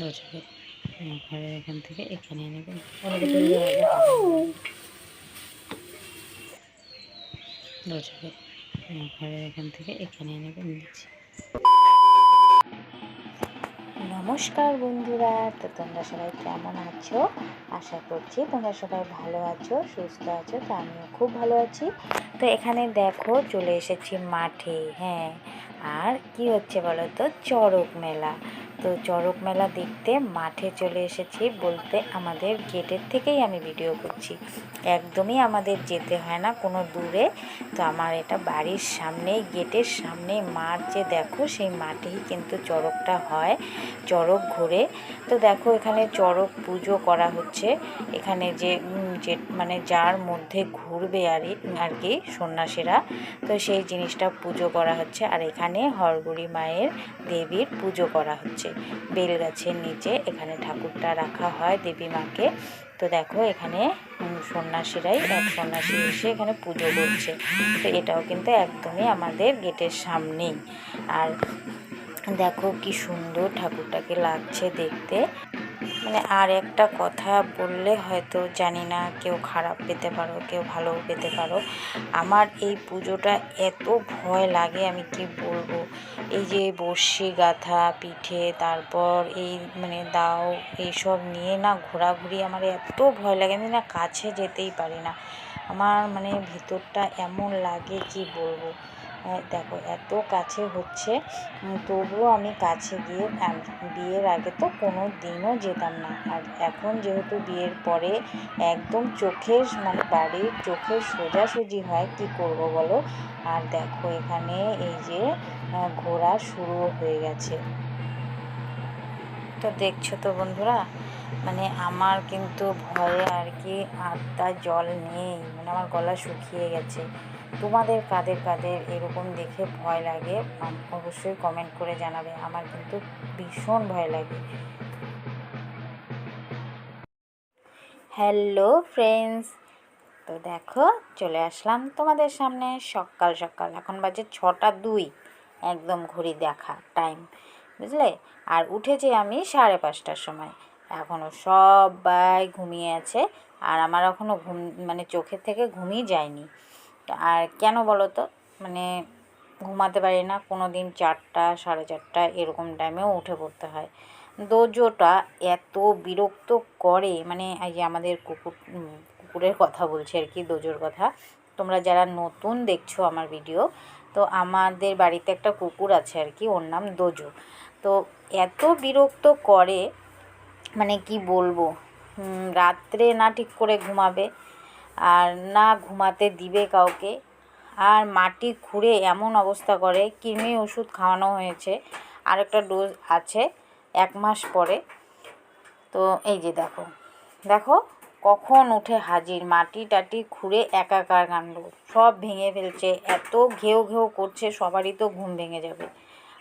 দোচকে ঘরের এখান থেকে এখানে দোচকে ঘরের এখান থেকে এখানে নমস্কার বন্ধুরা তো তোমরা সবাই কেমন আছো? আশা করছি তোমরা সবাই ভালো আছো সুস্থ আছো তো আমিও খুব ভালো আছি। তো এখানে দেখো চলে এসেছি মাঠে হ্যাঁ। আর কি হচ্ছে বলো তো চড়ক মেলা। তো চড়ক মেলা দেখতে মাঠে চলে এসেছি বলতে আমাদের গেটের থেকেই আমি ভিডিও করছি। একদমই আমাদের যেতে হয় না কোনো দূরে। তো আমার এটা বাড়ির সামনেই, গেটের সামনেই মাঠ যে দেখো, সেই মাঠেই কিন্তু চড়কটা হয়, চড়ক ঘুরে। তো দেখো এখানে চড়ক পুজো করা হচ্ছে। এখানে যে যে মানে যার মধ্যে ঘুরবে আর আর কি সন্ন্যাসীরা, তো সেই জিনিসটা পুজো করা হচ্ছে। আর এখানে হরগুড়ি মায়ের দেবীর পুজো করা হচ্ছে। বেলগাছের নিচে এখানে ঠাকুরটা রাখা হয় দেবী মাকে। তো দেখো এখানে সন্ন্যাসীরাই এক সন্ন্যাসী এসে এখানে পুজো করছে। তো এটাও কিন্তু একদমই আমাদের গেটের সামনেই। আর দেখো কি সুন্দর ঠাকুরটাকে লাগছে দেখতে। মানে আর একটা কথা বললে হয়তো জানি না কেউ খারাপ পেতে পারো, কেউ ভালো পেতে পারো। আমার এই পুজোটা এত ভয় লাগে, আমি কি বলব? এই যে বর্ষি গাথা, পিঠে, তারপর এই মানে দাও, এইসব নিয়ে না ঘোরাঘুরি আমার এত ভয় লাগে, আমি না কাছে যেতেই পারি না। আমার মানে ভিতরটা এমন লাগে, কি বলব? দেখো এত কাছে হচ্ছে তবুও আমি কাছে গিয়ে বিয়ের আগে তো কোনো দিনও যেতাম না। আর এখন যেহেতু বিয়ের পরে একদম চোখের মানে বাড়ির চোখের সোজাসুজি হয়, কি করব বলো? আর দেখো এখানে এই যে ঘোরা শুরু হয়ে গেছে। তো দেখছ তো বন্ধুরা মানে আমার কিন্তু ভয়ে আর কি আত্মা জল নেই মানে আমার গলা শুকিয়ে গেছে। তোমাদের কাদের কাদের এরকম দেখে ভয় লাগে অবশ্যই কমেন্ট করে জানাবে। আমার কিন্তু ভীষণ ভয় লাগে। হ্যালো ফ্রেন্ডস তো দেখো, চলে আসলাম তোমাদের সামনে। সকাল সকাল, এখন বাজে ছটা দুই, একদম ঘড়ি দেখা টাইম বুঝলে? আর উঠেছি আমি সাড়ে পাঁচটার সময়। এখনও সবাই ঘুমিয়ে আছে, আর আমার এখনও ঘুম মানে চোখের থেকে ঘুমই যায়নি। আর কেন বলো তো? মানে ঘুমাতে পারি না কোনো দিন চারটা, সাড়ে চারটা এরকম টাইমেও উঠে পড়তে হয়। দোজোটা এত বিরক্ত করে মানে এই যে আমাদের কুকুর কুকুরের কথা বলছি আর কি, দোজোর কথা। তোমরা যারা নতুন দেখছ আমার ভিডিও তো আমাদের বাড়িতে একটা কুকুর আছে আর কি, ওর নাম দোজো। তো এত বিরক্ত করে মানে কি বলব রাত্রে না ঠিক করে ঘুমাবে আর না ঘুমাতে দিবে কাউকে। আর মাটি খুঁড়ে এমন অবস্থা করে, কৃমি ওষুধ খাওয়ানো হয়েছে। আর একটা ডোজ আছে এক মাস পরে। তো এই যে দেখো দেখো কখন উঠে হাজির। মাটি টাটি খুঁড়ে একাকার কাণ্ড। সব ভেঙে ফেলছে, এত ঘেউ ঘেউ করছে, সবারই তো ঘুম ভেঙে যাবে।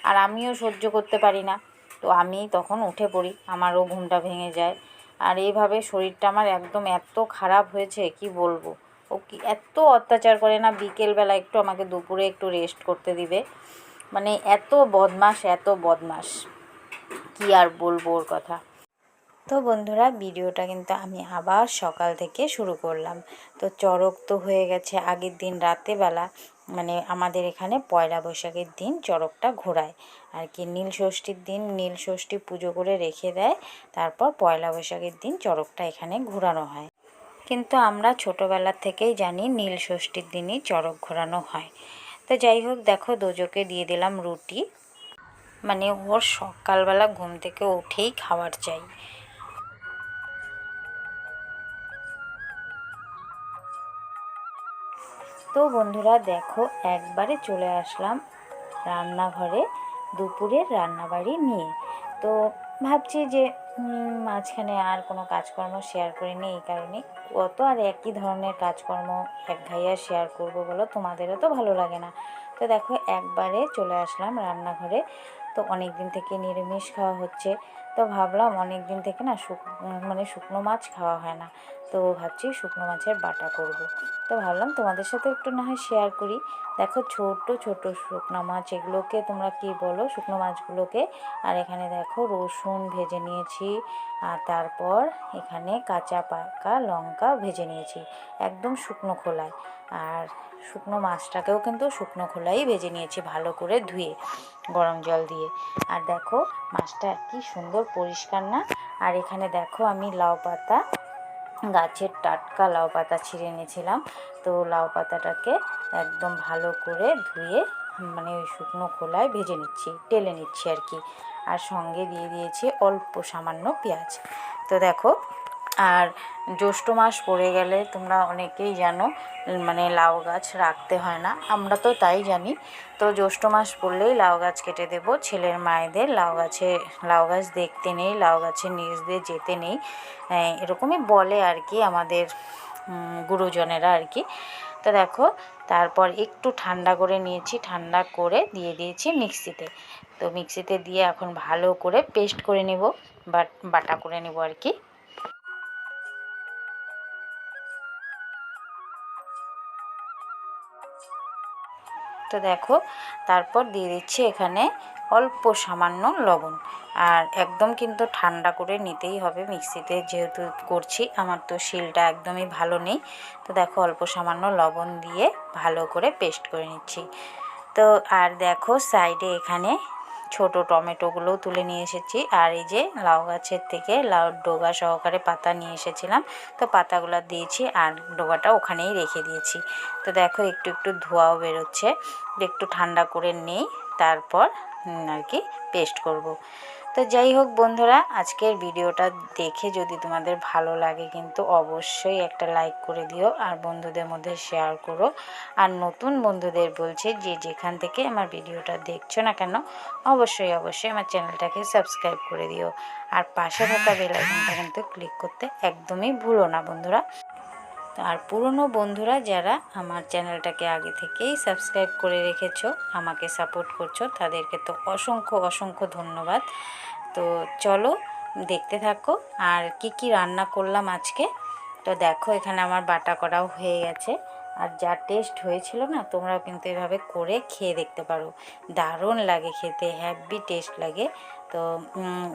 আর আমিও সহ্য করতে পারি না। তো আমি তখন উঠে পড়ি, আমারও ঘুমটা ভেঙে যায়। আর এইভাবে শরীরটা আমার একদম এত খারাপ হয়েছে, কি বলব? ও কি এত অত্যাচার করে না, বিকেলবেলা একটু আমাকে দুপুরে একটু রেস্ট করতে দিবে। মানে এত বদমাস এত বদমাস কি আর বলব ওর কথা? তো বন্ধুরা, ভিডিওটা কিন্তু আমি আবার সকাল থেকে শুরু করলাম। তো চড়ক তো হয়ে গেছে আগের দিন রাতেবেলা। মানে আমাদের এখানে পয়লা বৈশাখের দিন চড়কটা ঘোরায়। আর কি নীল ষষ্ঠীর দিন নীল ষষ্ঠী পুজো করে রেখে দেয়, তারপর পয়লা বৈশাখের দিন চড়কটা এখানে ঘোরানো হয়। কিন্তু আমরা ছোটোবেলা থেকেই জানি নীল ষষ্ঠীর দিনই চড়ক ঘোরানো হয়। তো যাই হোক, দেখো দোজোকে দিয়ে দিলাম রুটি। মানে ওর সকালবেলা ঘুম থেকে উঠেই খাবার চাই। তো বন্ধুরা দেখো, একবারে চলে আসলাম রান্নাঘরে দুপুরের রান্নাবাড়ি নিয়ে। তো ভাবছি যে মাঝখানে আর কোনো কাজকর্ম শেয়ার করিনি এই কারণে। কত আর একই ধরনের কাজকর্ম এক ভাইয়া শেয়ার করব বলো, তোমাদেরও তো ভালো লাগে না। তো দেখো, একবারে চলে আসলাম রান্নাঘরে। তো অনেক দিন থেকে নিরামিষ খাওয়া হচ্ছে। তো ভাবলাম অনেক দিন থেকে না শুক মানে শুকনো মাছ খাওয়া হয় না। তো ভাবছি শুকনো মাছের বাটা করব। তো ভাবলাম তোমাদের সাথে একটু না হয় শেয়ার করি। দেখো ছোট ছোট শুকনো মাছ, এগুলোকে তোমরা কি বলো? শুকনো মাছগুলোকে। আর এখানে দেখো রসুন ভেজে নিয়েছি। আর তারপর এখানে কাঁচা পাকা লঙ্কা ভেজে নিয়েছি, একদম শুকনো খোলায়। আর শুকনো মাছটাকেও কিন্তু শুকনো খোলাই ভেজে নিয়েছি ভালো করে ধুয়ে, গরম জল দিয়ে। আর দেখো মাছটা কি সুন্দর পরিষ্কার না? আর এখানে দেখো আমি লাউ পাতা গাছের টাটকা লাউ পাতা ছিঁড়ে এনেছিলাম। তো লাউ পাতাটাকে একদম ভালো করে ধুয়ে মানে ওই শুকনো খোলায় ভেজে নিচ্ছি, টেলে নিচ্ছি আর কি। আর সঙ্গে দিয়ে দিয়েছি অল্প সামান্য পেঁয়াজ। তো দেখো আর জ্যৈষ্ঠ মাস পড়ে গেলে তোমরা অনেকেই জানো মানে লাউ গাছ রাখতে হয় না, আমরা তো তাই জানি। তো জ্যৈষ্ঠ মাস পড়লেই লাউ গাছ কেটে দেব, ছেলের মায়েদের লাউ গাছে, লাউ গাছ দেখতে নেই, লাউ গাছের নিচ দিয়ে যেতে নেই এরকমই বলে আর কি আমাদের গুরুজনেরা আর কি। তো দেখো, তারপর একটু ঠান্ডা করে নিয়েছি, ঠান্ডা করে দিয়ে দিয়েছি মিক্সিতে। তো মিক্সিতে দিয়ে এখন ভালো করে পেস্ট করে নেব, বাট, বাটা করে নেব আর কি। তো দেখো, তারপর দিয়ে দিচ্ছি এখানে অল্প সামান্য লবণ। আর একদম কিন্তু ঠান্ডা করে নিতেই হবে মিক্সিতে, যেহেতু করছি, আমার তো শিলটা একদমই ভালো নেই। তো দেখো, অল্প সামান্য লবণ দিয়ে ভালো করে পেস্ট করে নিচ্ছি। তো আর দেখো, সাইডে এখানে ছোট টমেটোগুলোও তুলে নিয়ে এসেছি। আর এই যে লাউ গাছের থেকে লাউ ডোগা সহকারে পাতা নিয়ে এসেছিলাম। তো পাতাগুলো দিয়েছি আর ডোগাটা ওখানেই রেখে দিয়েছি। তো দেখো একটু একটু ধোয়াও বেরোচ্ছে। একটু ঠান্ডা করে নেই, তারপর আর কি পেস্ট করব। তো যাই হোক বন্ধুরা, আজকের ভিডিওটা দেখে যদি তোমাদের ভালো লাগে কিন্তু অবশ্যই একটা লাইক করে দিও আর বন্ধুদের মধ্যে শেয়ার করো। আর নতুন বন্ধুদের বলছে যে যেখান থেকে আমার ভিডিওটা দেখছ না কেন, অবশ্যই অবশ্যই আমার চ্যানেলটাকে সাবস্ক্রাইব করে দিও। আর পাশে থাকা বেলাইকনটা কিন্তু ক্লিক করতে একদমই ভুলো না বন্ধুরা। আর পুরনো বন্ধুরা যারা আমার চ্যানেলটাকে আগে থেকেই সাবস্ক্রাইব করে রেখেছো, আমাকে সাপোর্ট করছ, তাদেরকে তো অসংখ্য অসংখ্য ধন্যবাদ। তো চলো দেখতে থাকো আর কি কি রান্না করলাম আজকে। তো দেখো, এখানে আমার বাটা করাও হয়ে গেছে। আর যা টেস্ট হয়েছিল না, তোমরাও কিন্তু এভাবে করে খেয়ে দেখতে পারো। দারুণ লাগে খেতে হ্যাভি টেস্ট লাগে। তো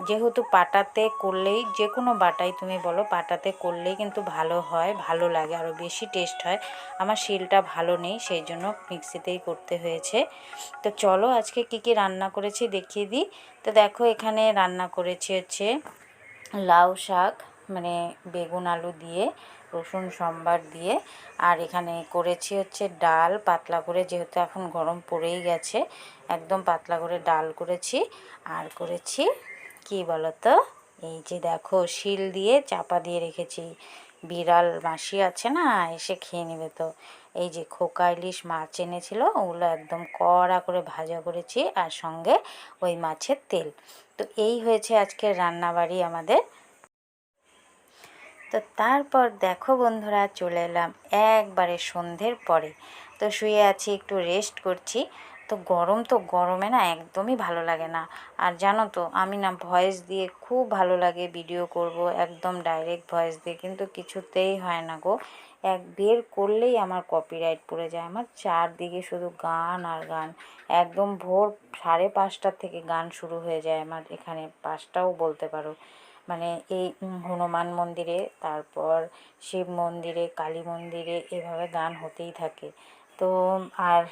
যেহেতু পাটাতে করলেই যে কোনো বাটাই তুমি বলো, পাটাতে করলেই কিন্তু ভালো হয়, ভালো লাগে আরও বেশি টেস্ট হয়। আমার শিলটা ভালো নেই, সেই জন্য মিক্সিতেই করতে হয়েছে। তো চলো আজকে কি কি রান্না করেছি দেখিয়ে দিই। তো দেখো, এখানে রান্না করেছি হচ্ছে লাউ শাক মানে বেগুন আলু দিয়ে। রসুন, সম্বার দিয়ে। আর এখানে করেছি হচ্ছে ডাল, পাতলা করে যেহেতু এখন গরম পড়েই গেছে, একদম পাতলা করে ডাল করেছি। আর করেছি কি বলতো? এই যে দেখো, শিল দিয়ে চাপা দিয়ে রেখেছি। বিড়াল মাসি আছে না, এসে খেয়ে নেবে তো। এই যে খোকা ইলিশ মাছ এনেছিল, ওগুলো একদম কড়া করে ভাজা করেছি, আর সঙ্গে ওই মাছের তেল। তো এই হয়েছে আজকের রান্নাবাড়ি আমাদের তো তারপর দেখো বন্ধুরা, চলে এলাম একবারে সন্ধ্যের পরে। তো শুয়ে আছি, একটু রেস্ট করছি। তো গরম তো গরমে না একদমই ভালো লাগে না। আর জানো তো, আমি না ভয়েস দিয়ে খুব ভালো লাগে ভিডিও করব, একদম ডাইরেক্ট ভয়েস দিয়ে। কিন্তু কিছুতেই হয় না গো। এক বের করলেই আমার কপিরাইট পড়ে যায়। আমার চারদিকে শুধু গান আর গান। একদম ভোর সাড়ে পাঁচটার থেকে গান শুরু হয়ে যায় আমার এখানে। পাঁচটাও বলতে পারো। মানে এই হনুমান মন্দিরে, তারপর শিব মন্দিরে, কালী মন্দিরে এভাবে গান হতেই থাকে। তো, আর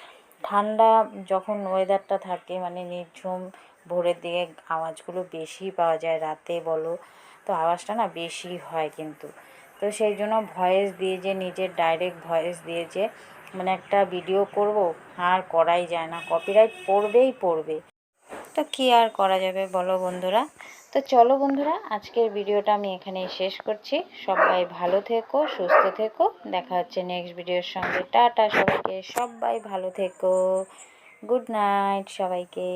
ঠান্ডা যখন ওয়েদারটা থাকে মানে নির্ঝুম ভোরের দিকে আওয়াজগুলো বেশি পাওয়া যায়, রাতে বলো, তো আওয়াজটা না বেশি হয় কিন্তু। তো সেই জন্য ভয়েস দিয়ে যে, নিজের ডাইরেক্ট ভয়েস দিয়ে যে মানে একটা ভিডিও করব, আর করাই যায় না কপিরাইট পড়বেই পড়বে। তো কী আর করা যাবে বলো বন্ধুরা? তো চলো বন্ধুরা, আজকের ভিডিওটা আমি এখানেই শেষ করছি। সবাই ভালো থেকো, সুস্থ থেকো। দেখা হচ্ছে নেক্সট ভিডিওর সঙ্গে। টাটা সবাইকে, সবাই ভালো থেকো। গুড নাইট সবাইকে।